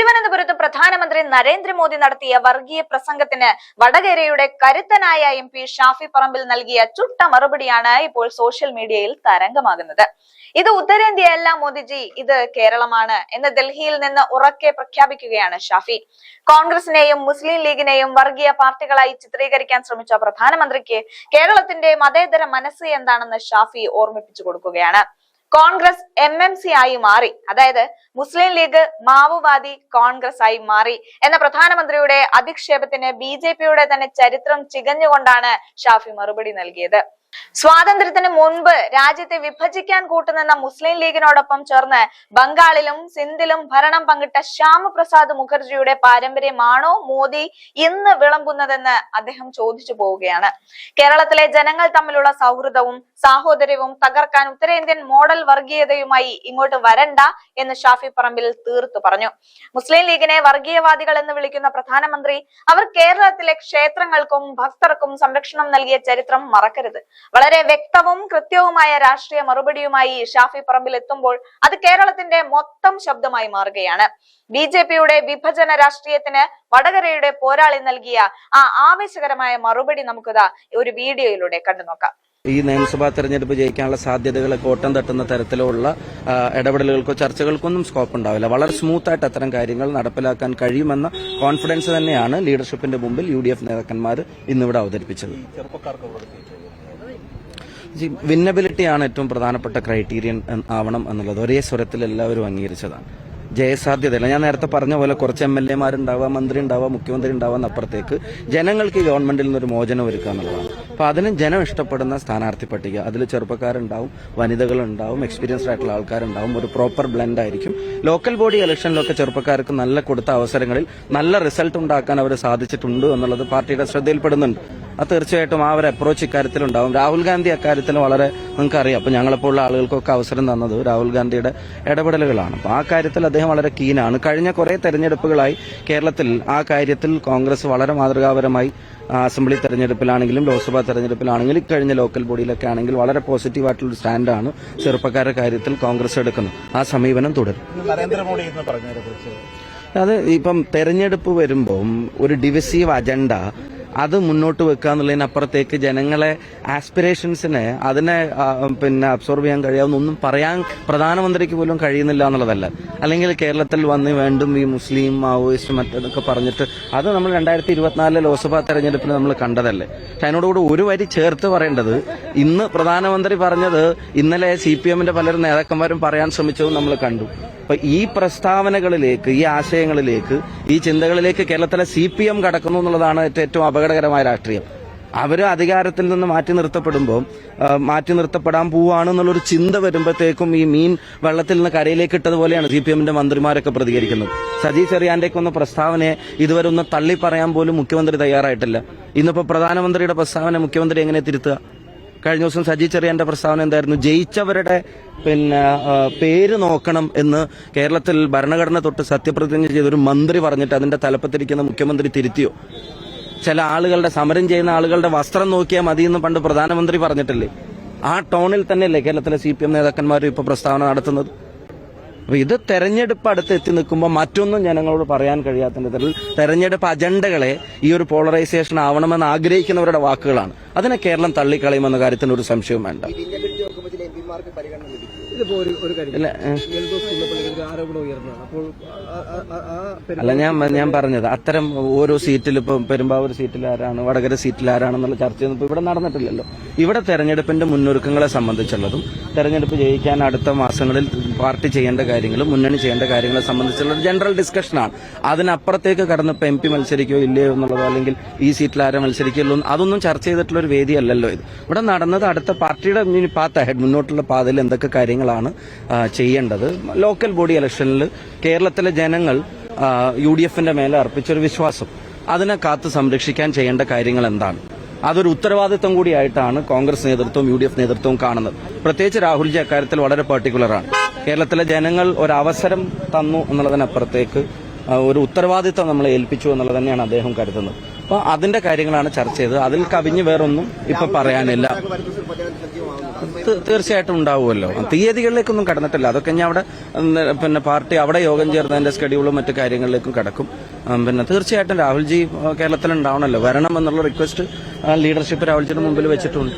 തിരുവനന്തപുരത്ത് പ്രധാനമന്ത്രി നരേന്ദ്രമോദി നടത്തിയ വർഗീയ പ്രസംഗത്തിന് വടകരയുടെ കരുത്തനായ എം പി ഷാഫി പറമ്പിൽ നൽകിയ ചുട്ട മറുപടിയാണ് ഇപ്പോൾ സോഷ്യൽ മീഡിയയിൽ തരംഗമാകുന്നത്. ഇത് ഉത്തരേന്ത്യയല്ല മോദിജി ഇത് കേരളമാണ് എന്ന് ഡൽഹിയിൽ നിന്ന് ഉറക്കെ പ്രഖ്യാപിക്കുകയാണ് ഷാഫി. കോൺഗ്രസിനെയും മുസ്ലിം ലീഗിനെയും വർഗീയ പാർട്ടികളായി ചിത്രീകരിക്കാൻ ശ്രമിച്ച പ്രധാനമന്ത്രിക്ക് കേരളത്തിന്റെ മതേതര മനസ്സ് എന്താണെന്ന് ഷാഫി ഓർമ്മിപ്പിച്ചു കൊടുക്കുകയാണ്. കോൺഗ്രസ് എം എം സി ആയി മാറി. അതായത് മുസ്ലിം ലീഗ് മാവോവാദി കോൺഗ്രസ് ആയി മാറി എന്ന പ്രധാനമന്ത്രിയുടെ അധിക്ഷേപത്തിന് ബി തന്നെ ചരിത്രം ചികഞ്ഞുകൊണ്ടാണ് ഷാഫി മറുപടി നൽകിയത്. സ്വാതന്ത്ര്യത്തിന് മുൻപ് രാജ്യത്തെ വിഭജിക്കാൻ കൂട്ടുനിന്ന മുസ്ലിം ലീഗിനോടൊപ്പം ചേർന്ന് ബംഗാളിലും സിന്ധിലും ഭരണം പങ്കിട്ട ശ്യാമപ്രസാദ് മുഖർജിയുടെ പാരമ്പര്യമാണോ മോദി ഇന്ന് വിളമ്പുന്നതെന്ന് അദ്ദേഹം ചോദിച്ചു പോവുകയാണ്. കേരളത്തിലെ ജനങ്ങൾ തമ്മിലുള്ള സൗഹൃദവും സാഹോദര്യവും തകർക്കാൻ ഉത്തരേന്ത്യൻ മോഡൽ വർഗീയതയുമായി ഇങ്ങോട്ട് വരണ്ട എന്ന് ഷാഫി പറമ്പിൽ തീർത്തു പറഞ്ഞു. മുസ്ലിം ലീഗിനെ വർഗീയവാദികൾ എന്ന് വിളിക്കുന്ന പ്രധാനമന്ത്രി അവർ കേരളത്തിലെ ക്ഷേത്രങ്ങൾക്കും ഭക്തർക്കും സംരക്ഷണം നൽകിയ ചരിത്രം മറക്കരുത്. വളരെ വ്യക്തവും കൃത്യവുമായ രാഷ്ട്രീയ മറുപടിയുമായി ഷാഫി പറമ്പിൽ എത്തുമ്പോൾ അത് കേരളത്തിന്റെ മൊത്തം ശബ്ദമായി മാറുകയാണ്. ബി ജെ പിയുടെ വിഭജന രാഷ്ട്രീയത്തിന് വടകരയുടെ പോരാളി നൽകിയ ആ ആവേശകരമായ മറുപടി നമുക്കിതാ ഒരു വീഡിയോയിലൂടെ കണ്ടു നോക്കാം ഈ നിയമസഭാ തെരഞ്ഞെടുപ്പ് ജയിക്കാനുള്ള സാധ്യതകളെ കോട്ടം തട്ടുന്ന തരത്തിലുള്ള ഇടപെടലുകൾക്കോ ചർച്ചകൾക്കൊന്നും സ്കോപ്പ് ഉണ്ടാവില്ല. വളരെ സ്മൂത്തായിട്ട് അത്തരം കാര്യങ്ങൾ നടപ്പിലാക്കാൻ കഴിയുമെന്ന കോൺഫിഡൻസ് തന്നെയാണ് ലീഡർഷിപ്പിന്റെ മുമ്പിൽ യു ഡി എഫ് നേതാക്കന്മാർ ഇന്നിവിടെ അവതരിപ്പിച്ചത്. വിന്നബിലിറ്റിയാണ് ഏറ്റവും പ്രധാനപ്പെട്ട ക്രൈറ്റീരിയൻ ആവണം എന്നുള്ളത്. ഒരേ സ്വരത്തിൽ എല്ലാവരും അംഗീകരിച്ചതാണ്. ജയസാധ്യതയില്ല. ഞാൻ നേരത്തെ പറഞ്ഞ പോലെ കുറച്ച് എം എൽ എമാരുണ്ടാവുക മന്ത്രി ഉണ്ടാവുക മുഖ്യമന്ത്രി ഉണ്ടാവുക അപ്പുറത്തേക്ക് ജനങ്ങൾക്ക് ഗവൺമെന്റിൽ നിന്നൊരു മോചനം ഒരുക്കുക എന്നുള്ളതാണ്. അപ്പൊ അതിന് ജനം ഇഷ്ടപ്പെടുന്ന സ്ഥാനാർത്ഥി പട്ടിക. അതിൽ ചെറുപ്പക്കാരുണ്ടാവും വനിതകളുണ്ടാവും എക്സ്പീരിയൻസ്ഡ് ആയിട്ടുള്ള ആൾക്കാരുണ്ടാവും. ഒരു പ്രോപ്പർ ബ്ലെൻഡ് ആയിരിക്കും. ലോക്കൽ ബോഡി ഇലക്ഷനിലൊക്കെ ചെറുപ്പക്കാർക്ക് നല്ല കൊടുത്ത അവസരങ്ങളിൽ നല്ല റിസൾട്ട് ഉണ്ടാക്കാൻ അവർ സാധിച്ചിട്ടുണ്ട് എന്നുള്ളത് പാർട്ടിയുടെ ശ്രദ്ധയിൽപ്പെടുന്നുണ്ട്. തീർച്ചയായിട്ടും ആ ഒരു അപ്രോച്ച് ഇക്കാര്യത്തിലുണ്ടാവും രാഹുൽ ഗാന്ധി അക്കാര്യത്തിൽ വളരെ നിങ്ങൾക്കറിയാം. അപ്പോൾ അപ്പൊ ഞങ്ങളെപ്പോലുള്ള ആളുകൾക്കൊക്കെ അവസരം തന്നത് രാഹുൽ ഗാന്ധിയുടെ ഇടപെടലുകളാണ്. അപ്പൊ ആ കാര്യത്തിൽ അദ്ദേഹം വളരെ കീനാണ് കഴിഞ്ഞ കുറേ തെരഞ്ഞെടുപ്പുകളായി കേരളത്തിൽ ആ കാര്യത്തിൽ കോൺഗ്രസ് വളരെ മാതൃകാപരമായി അസംബ്ലി തെരഞ്ഞെടുപ്പിലാണെങ്കിലും ലോക്സഭാ തെരഞ്ഞെടുപ്പിലാണെങ്കിലും കഴിഞ്ഞ ലോക്കൽ ബോഡിയിലൊക്കെ ആണെങ്കിൽ വളരെ പോസിറ്റീവായിട്ടുള്ള സ്റ്റാൻഡാണ് ചെറുപ്പക്കാരുടെ കാര്യത്തിൽ കോൺഗ്രസ് എടുക്കുന്നത്. ആ സമീപനം തുടരും. നരേന്ദ്രമോദി എന്ന് പറഞ്ഞതിനെ കുറിച്ച്. അത് ഇപ്പം തെരഞ്ഞെടുപ്പ് വരുമ്പം ഒരു ഡിവിസീവ് അജണ്ട അത് മുന്നോട്ട് വെക്കുക എന്നുള്ളതിനപ്പുറത്തേക്ക് ജനങ്ങളെ ആസ്പിറേഷൻസിനെ അതിനെ പിന്നെ അബ്സോർവ് ചെയ്യാൻ കഴിയാവുന്നൊന്നും പറയാൻ പ്രധാനമന്ത്രിക്ക് പോലും കഴിയുന്നില്ല എന്നുള്ളതല്ല. അല്ലെങ്കിൽ കേരളത്തിൽ വന്ന് വേണ്ടും ഈ മുസ്ലിം മാവോയിസ്റ്റ് മറ്റൊക്കെ പറഞ്ഞിട്ട് അത് നമ്മൾ രണ്ടായിരത്തി ഇരുപത്തിനാലിലെ ലോക്സഭാ തെരഞ്ഞെടുപ്പിൽ നമ്മൾ കണ്ടതല്ലേ. പക്ഷെ അതിനോടുകൂടി ഒരു വരി ചേർത്ത് പറയേണ്ടത് ഇന്ന് പ്രധാനമന്ത്രി പറഞ്ഞത് ഇന്നലെ സി പി എമ്മിന്റെ പലരും നേതാക്കന്മാരും പറയാൻ ശ്രമിച്ചതും നമ്മൾ കണ്ടു. അപ്പൊ ഈ പ്രസ്താവനകളിലേക്ക് ഈ ആശയങ്ങളിലേക്ക് ഈ ചിന്തകളിലേക്ക് കേരളത്തിലെ സി പി എം കടക്കുന്നു എന്നുള്ളതാണ് ഏറ്റവും- ഏറ്റവും അപകടകരമായ രാഷ്ട്രീയം. അവർ അധികാരത്തിൽ നിന്ന് മാറ്റി നിർത്തപ്പെടുമ്പോൾ മാറ്റി നിർത്തപ്പെടാൻ പോവാണെന്നുള്ളൊരു ചിന്ത വരുമ്പോഴത്തേക്കും ഈ മീൻ വെള്ളത്തിൽ നിന്ന് കരയിലേക്ക് ഇട്ടതുപോലെയാണ് സി പി എമ്മിന്റെ മന്ത്രിമാരൊക്കെ പ്രതികരിക്കുന്നത്. സജി ചെറിയാന്റെയൊക്കെ ഒന്ന് പ്രസ്താവനയെ ഇതുവരെ ഒന്ന് തള്ളി പറയാൻ പോലും മുഖ്യമന്ത്രി തയ്യാറായിട്ടില്ല. ഇന്നിപ്പോ പ്രധാനമന്ത്രിയുടെ പ്രസ്താവന മുഖ്യമന്ത്രി എങ്ങനെ തിരുത്തുക? കഴിഞ്ഞ ദിവസം സജി ചെറിയാന്റെ പ്രസ്താവന എന്തായിരുന്നു? ജയിച്ചവരുടെ പിന്നെ പേര് നോക്കണം എന്ന് കേരളത്തിൽ ഭരണഘടന തൊട്ട് സത്യപ്രതിജ്ഞ ചെയ്ത ഒരു മന്ത്രി പറഞ്ഞിട്ട് അതിന്റെ തലപ്പത്തിരിക്കുന്ന മുഖ്യമന്ത്രി തിരുത്തിയോ? ചില ആളുകളുടെ സമരം ചെയ്യുന്ന ആളുകളുടെ വസ്ത്രം നോക്കിയാൽ മതി എന്ന് പണ്ട് പ്രധാനമന്ത്രി പറഞ്ഞിട്ടില്ലേ? ആ ടോണിൽ തന്നെയല്ലേ കേരളത്തിലെ സി പി എം നേതാക്കന്മാർ ഇപ്പൊ പ്രസ്താവന നടത്തുന്നത്? അപ്പൊ ഇത് തെരഞ്ഞെടുപ്പ് അടുത്ത് എത്തി നിൽക്കുമ്പോൾ മറ്റൊന്നും ജനങ്ങളോട് പറയാൻ കഴിയാത്ത തരത്തിൽ തെരഞ്ഞെടുപ്പ് അജണ്ടകളെ ഈ ഒരു പോളറൈസേഷൻ ആവണമെന്ന് ആഗ്രഹിക്കുന്നവരുടെ വാക്കുകളാണ്. അതിനെ കേരളം തള്ളിക്കളയുമെന്ന കാര്യത്തിന് ഒരു സംശയവും വേണ്ട. അല്ല ഞാൻ ഞാൻ പറഞ്ഞത് അത്തരം ഓരോ സീറ്റിൽ ഇപ്പം പെരുമ്പാവൂർ സീറ്റിൽ ആരാണ് വടകര സീറ്റിൽ ആരാണെന്നുള്ള ചർച്ചയൊന്നും ഇവിടെ നടന്നിട്ടില്ലല്ലോ. ഇവിടെ തെരഞ്ഞെടുപ്പിന്റെ മുന്നൊരുക്കങ്ങളെ സംബന്ധിച്ചുള്ളതും തെരഞ്ഞെടുപ്പ് ജയിക്കാൻ അടുത്ത മാസങ്ങളിൽ പാർട്ടി ചെയ്യേണ്ട കാര്യങ്ങളും മുന്നണി ചെയ്യേണ്ട കാര്യങ്ങളെ സംബന്ധിച്ചുള്ള ഒരു ജനറൽ ഡിസ്കഷനാണ് അതിനപ്പുറത്തേക്ക് കടന്ന് ഇപ്പം എം പി മത്സരിക്കുകയോ ഇല്ലയോ എന്നുള്ളതോ അല്ലെങ്കിൽ ഈ സീറ്റിൽ ആരെ മത്സരിക്കുള്ളൂ അതൊന്നും ചർച്ച ചെയ്തിട്ടുള്ള ഒരു വേദി അല്ലല്ലോ ഇത്. ഇവിടെ നടന്നത് അടുത്ത പാർട്ടിയുടെ പാത്ത് ഹെഡ് മുന്നോട്ടുള്ള പാതയിൽ എന്തൊക്കെ കാര്യങ്ങളാണ് ചെയ്യേണ്ടത്. ലോക്കൽ ബോഡി ഇലക്ഷനിൽ കേരളത്തിലെ ജനങ്ങൾ യു ഡി എഫിന്റെ മേലെ അർപ്പിച്ചൊരു വിശ്വാസം. അതിനെ കാത്തു സംരക്ഷിക്കാൻ ചെയ്യേണ്ട കാര്യങ്ങൾ എന്താണ്? അതൊരു ഉത്തരവാദിത്വം കൂടിയായിട്ടാണ് കോൺഗ്രസ് നേതൃത്വവും യു ഡി എഫ് നേതൃത്വവും കാണുന്നത്. പ്രത്യേകിച്ച് രാഹുൽജി അക്കാര്യത്തിൽ വളരെ പെർട്ടിക്കുലറാണ് കേരളത്തിലെ ജനങ്ങൾ ഒരു അവസരം തന്നു എന്നുള്ളതിനപ്പുറത്തേക്ക് ഒരു ഉത്തരവാദിത്വം നമ്മളെ ഏൽപ്പിച്ചു എന്നുള്ളത് തന്നെയാണ് അദ്ദേഹം കരുതുന്നത്. അപ്പൊ അതിന്റെ കാര്യങ്ങളാണ് ചർച്ച ചെയ്തത്. അതിൽ കവിഞ്ഞ് വേറൊന്നും ഇപ്പൊ പറയാനില്ല. തീർച്ചയായിട്ടും ഉണ്ടാവുമല്ലോ. തീയതികളിലേക്കൊന്നും കടന്നിട്ടില്ല. അതൊക്കെ ഞാൻ അവിടെ പിന്നെ പാർട്ടി അവിടെ യോഗം ചേർന്നതിന്റെ സ്കെഡ്യൂളും മറ്റു കാര്യങ്ങളിലേക്കും കടക്കും. പിന്നെ തീർച്ചയായിട്ടും രാഹുൽജി കേരളത്തിൽ ഉണ്ടാവണമല്ലോ വരണം എന്നുള്ള റിക്വസ്റ്റ് ലീഡർഷിപ്പ് രാഹുൽജിയുടെ മുമ്പിൽ വെച്ചിട്ടുണ്ട്.